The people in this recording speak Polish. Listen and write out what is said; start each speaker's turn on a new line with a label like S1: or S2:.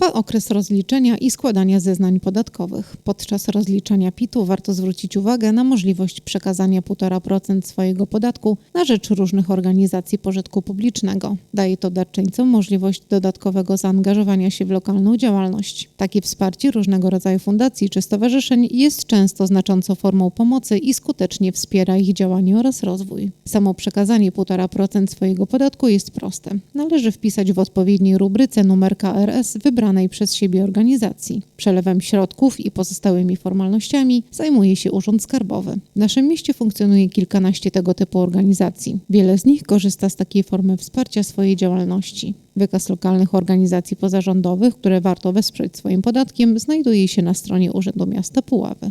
S1: Trwa okres rozliczenia i składania zeznań podatkowych. Podczas rozliczania PIT-u warto zwrócić uwagę na możliwość przekazania 1,5% swojego podatku na rzecz różnych organizacji pożytku publicznego. Daje to darczyńcom możliwość dodatkowego zaangażowania się w lokalną działalność. Takie wsparcie różnego rodzaju fundacji czy stowarzyszeń jest często znaczącą formą pomocy i skutecznie wspiera ich działanie oraz rozwój. Samo przekazanie 1,5% swojego podatku jest proste. Należy wpisać w odpowiedniej rubryce numer KRS przez siebie organizacji. Przelewem środków i pozostałymi formalnościami zajmuje się Urząd Skarbowy. W naszym mieście funkcjonuje kilkanaście tego typu organizacji. Wiele z nich korzysta z takiej formy wsparcia swojej działalności. Wykaz lokalnych organizacji pozarządowych, które warto wesprzeć swoim podatkiem, znajduje się na stronie Urzędu Miasta Puławy.